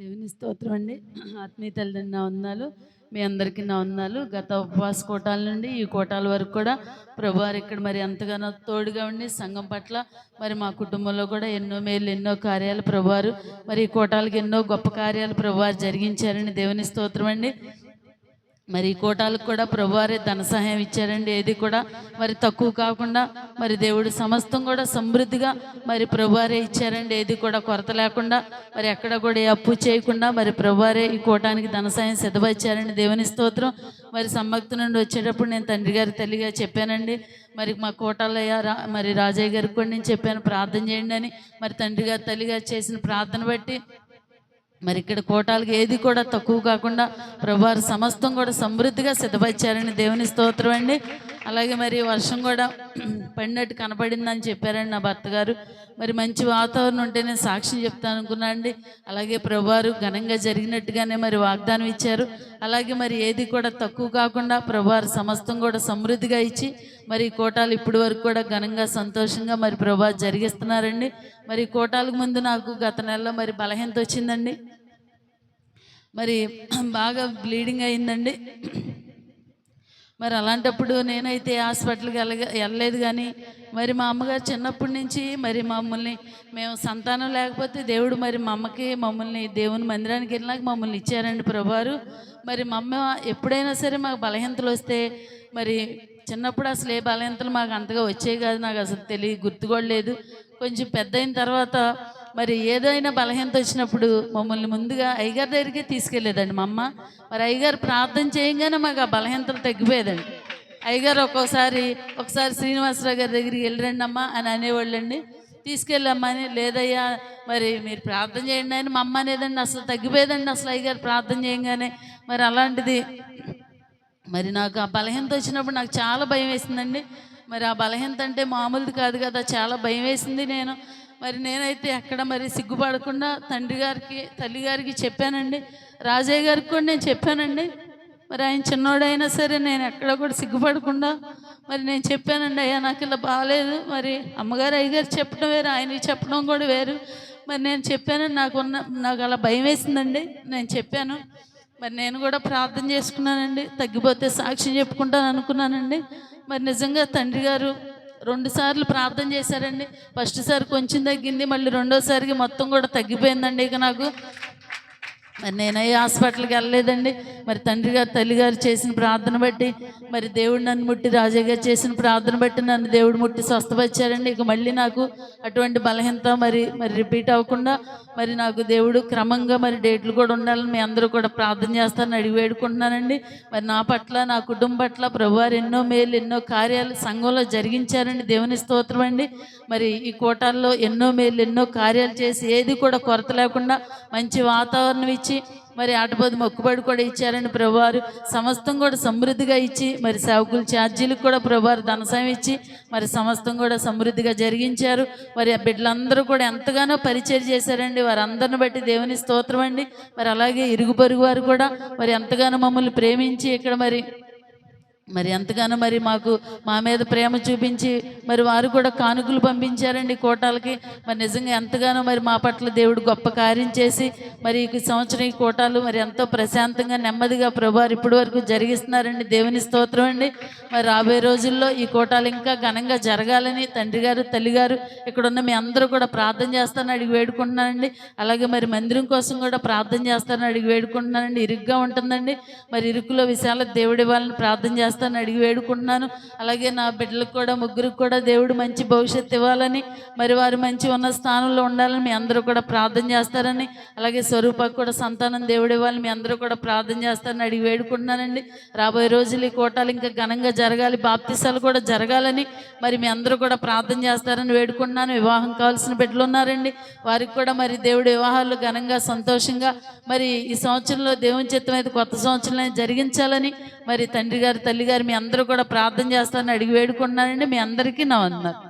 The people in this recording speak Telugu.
దేవుని స్తోత్రం అండి. ఆత్మీయ తల్లిదండ్రులు నా వందనాలు మీ అందరికీ నా వందనాలు గత ఉపవాస కోటాల నుండి ఈ కోటాల వరకు కూడా ప్రభువారు ఇక్కడ మరి ఎంతగానో తోడుగా ఉండి సంఘం పట్ల మరి మా కుటుంబంలో కూడా ఎన్నో మేలు ఎన్నో కార్యాలు ప్రభువారు మరి ఈ కోటాలకు ఎన్నో గొప్ప కార్యాలు ప్రభువారు జరిగించారని దేవుని స్తోత్రం అండి. మరి ఈ కోటాలకు కూడా ప్రభువారే ధన సహాయం ఇచ్చారండి. ఏది కూడా మరి తక్కువ కాకుండా మరి దేవుడు సమస్తం కూడా సమృద్ధిగా మరి ప్రభువారే ఇచ్చారండి. ఏది కూడా కొరత లేకుండా మరి ఎక్కడ కూడా ఏ అప్పు చేయకుండా మరి ప్రభువారే ఈ కోటానికి ధన సహాయం సిద్ధపరిచారండి. దేవుని స్తోత్రం. మరి సమ్మక్తి నుండి వచ్చేటప్పుడు నేను తండ్రి గారి తల్లిగా చెప్పానండి. మరి మా కోటాలయ్య రా మరి రాజయ్య గారికి కూడా నేను చెప్పాను. ప్రార్థన చేయండి అని మరి తండ్రి గారి తల్లిగా చేసిన ప్రార్థన బట్టి మరి ఇక్కడ కోటాలకి ఏది కూడా తక్కువ కాకుండా ప్రభువారు సమస్తం కూడా సమృద్ధిగా సిద్ధపరిచారని దేవుని స్తోత్రం అండి. అలాగే మరి వర్షం కూడా పడినట్టు కనపడిందని చెప్పారండి నా భర్త గారు మరి మంచి వాతావరణం ఉంటే నేను సాక్ష్యం చెప్తాను అనుకున్నానండి అలాగే ప్రభువారు ఘనంగా జరిగినట్టుగానే మరి వాగ్దానం ఇచ్చారు. అలాగే మరి ఏది కూడా తక్కువ కాకుండా ప్రభువారు సమస్తం కూడా సమృద్ధిగా ఇచ్చి మరి కోటాలు ఇప్పటి వరకు కూడా ఘనంగా సంతోషంగా మరి ప్రభా జరిగిస్తున్నారండి. మరి కోటాలకు ముందు నాకు గత నెలలో మరి బలహీనత వచ్చిందండి. మరి బాగా బ్లీడింగ్ అయిందండి. మరి అలాంటప్పుడు నేనైతే హాస్పిటల్కి వెళ్ళ వెళ్ళలేదు కానీ మరి మా అమ్మగారు చిన్నప్పటి నుంచి మరి మమ్మల్ని మేము సంతానం లేకపోతే దేవుడు మరి మా అమ్మకి మమ్మల్ని దేవుని మందిరానికి వెళ్ళినాక మమ్మల్ని ఇచ్చారండి ప్రభువారు. మరి మా అమ్మ ఎప్పుడైనా సరే మాకు బలహీనతలు వస్తే మరి చిన్నప్పుడు అసలు ఏ బలహీనతలు మాకు అంతగా వచ్చేవి కాదు నాకు అసలు తెలియ గుర్తుకోలేదు లేదు కొంచెం పెద్ద అయిన తర్వాత మరి ఏదైనా బలహీనత వచ్చినప్పుడు మమ్మల్ని ముందుగా అయ్యగారి దగ్గరికి తీసుకెళ్ళేదండి మా అమ్మ. మరి అయ్యగారు ప్రార్థన చేయగానే మాకు ఆ బలహీనతలు తగ్గిపోయేదండి. అయ్యగారు ఒక్కోసారి ఒకసారి శ్రీనివాసరావు గారి దగ్గరికి వెళ్ళండి అమ్మా అని అనేవాళ్ళండి. తీసుకెళ్ళమ్మని లేదయ్యా మరి మీరు ప్రార్థన చేయండి అని మా అమ్మ అనేదండి. అసలు తగ్గిపోయేదండి అసలు అయ్యగారు ప్రార్థన చేయగానే. మరి అలాంటిది మరి నాకు ఆ బలహీనత వచ్చినప్పుడు నాకు చాలా భయం వేసిందండి. మరి ఆ బలహీనత అంటే మామూలుది కాదు కదా చాలా భయం వేసింది నేను. మరి నేనైతే ఎక్కడ మరి సిగ్గుపడకుండా తండ్రి గారికి తల్లి గారికి చెప్పానండి. రాజయ్య గారికి కూడా నేను చెప్పానండి. మరి ఆయన చిన్నోడైనా సరే నేను ఎక్కడ కూడా సిగ్గుపడకుండా మరి నేను చెప్పానండి అయ్యా నాకు ఇలా బాగాలేదు మరి అమ్మగారు అయ్యగారు చెప్పడం వేరు ఆయనకి చెప్పడం కూడా వేరు. మరి నేను చెప్పాను నాకున్న నాకు అలా భయం వేసిందండి. నేను చెప్పాను. మరి నేను కూడా ప్రార్థన చేసుకున్నానండి. తగ్గిపోతే సాక్ష్యం చెప్పుకుంటాను అనుకున్నానండి. మరి నిజంగా తండ్రి గారు రెండు సార్లు ప్రార్థన చేశారండి. ఫస్ట్ సారి కొంచెం తగ్గింది మళ్ళీ రెండోసారికి మొత్తం కూడా తగ్గిపోయిందండి ఇక నాకు. మరి నేను ఏ హాస్పిటల్కి వెళ్ళలేదండి. మరి తండ్రి గారు తల్లిగారు చేసిన ప్రార్థన బట్టి మరి దేవుడు నన్ను ముట్టి రాజాగారు గారు చేసిన ప్రార్థన బట్టి నన్ను దేవుడు ముట్టి స్వస్థపరిచారండి. ఇక మళ్ళీ నాకు అటువంటి బలహీనత మరి మరి రిపీట్ అవ్వకుండా మరి నాకు దేవుడు క్రమంగా మరి డేట్లు కూడా ఉండాలని మీ అందరూ కూడా ప్రార్థన చేస్తారని అడిగి వేడుకుంటున్నానండి. మరి నా పట్ల నా కుటుంబం పట్ల ప్రభువారు ఎన్నో మేలు ఎన్నో కార్యాలు సంఘంలో జరిగించారండి. దేవుని స్తోత్రం అండి. మరి ఈ కోటాల్లో ఎన్నో మేలు ఎన్నో కార్యాలు చేసి ఏది కూడా కొరత లేకుండా మంచి వాతావరణం ఇచ్చి ఇచ్చి మరి ఆటపోదు మొక్కుబడి కూడా ఇచ్చారండి ప్రభువారు సమస్తం కూడా సమృద్ధిగా ఇచ్చి మరి సేవకుల ఛార్జీలకు కూడా ప్రభువారు ధనసాయం ఇచ్చి మరి సమస్తం కూడా సమృద్ధిగా జరిగించారు. మరి ఆ బిడ్డలందరూ కూడా ఎంతగానో పరిచయం చేశారండి. వారందరిని బట్టి దేవుని స్తోత్రం అండి. మరి అలాగే ఇరుగు పొరుగు వారు కూడా మరి ఎంతగానో మమ్మల్ని ప్రేమించి ఇక్కడ మరి మరి ఎంతగానో మరి మాకు మా మీద ప్రేమ చూపించి మరి వారు కూడా కానుకలు పంపించారండి కోటాలకి. మరి నిజంగా ఎంతగానో మరి మా పట్ల దేవుడు గొప్ప కార్యం చేసి మరి ఈ సంవత్సరం ఈ కోటాలు మరి ఎంతో ప్రశాంతంగా నెమ్మదిగా ప్రభువారు ఇప్పటి వరకు జరిగిస్తున్నారండి. దేవుని స్తోత్రం అండి. మరి రాబోయే రోజుల్లో ఈ కోటాలు ఇంకా ఘనంగా జరగాలని తండ్రి గారు తల్లి గారు ఇక్కడ ఉన్న మీ అందరూ కూడా ప్రార్థన చేస్తాను అడిగి వేడుకుంటున్నానండి అలాగే మరి మందిరం కోసం కూడా ప్రార్థన చేస్తాను అడిగి వేడుకుంటున్నానండి ఇరుగ్గా ఉంటుందండి. మరి ఇరుకులో విశాల దేవుడి వాళ్ళని ప్రార్థన చేస్తాను అడిగి వేడుకుంటున్నాను. అలాగే నా బిడ్డలకు కూడా ముగ్గురికి కూడా దేవుడు మంచి భవిష్యత్తు ఇవ్వాలని మరి వారు మంచి ఉన్న స్థానంలో ఉండాలని మీ అందరూ కూడా ప్రార్థన చేస్తారని అలాగే స్వరూపకు కూడా సంతానం దేవుడు ఇవ్వాలని మీ అందరూ కూడా ప్రార్థన చేస్తారని అడిగి వేడుకుంటున్నానండి. రాబోయే రోజులు ఈ కోటాలు ఇంకా ఘనంగా జరగాలి బాప్తిసాలు కూడా జరగాలని మరి మీ అందరూ కూడా ప్రార్థన చేస్తారని వేడుకుంటున్నాను. వివాహం కావాల్సిన బిడ్డలు ఉన్నారండి. వారికి కూడా మరి దేవుడి వివాహాలు ఘనంగా సంతోషంగా మరి ఈ సంవత్సరంలో దేవుని చిత్తం అయితే కొత్త సంవత్సరంలో జరిగించాలని మరి తండ్రి గారు తల్లి గారు మీ అందరూ కూడా ప్రార్థన చేస్తానని అడిగి వేడుకున్నానండి మీ అందరికీ నా వందనాలు.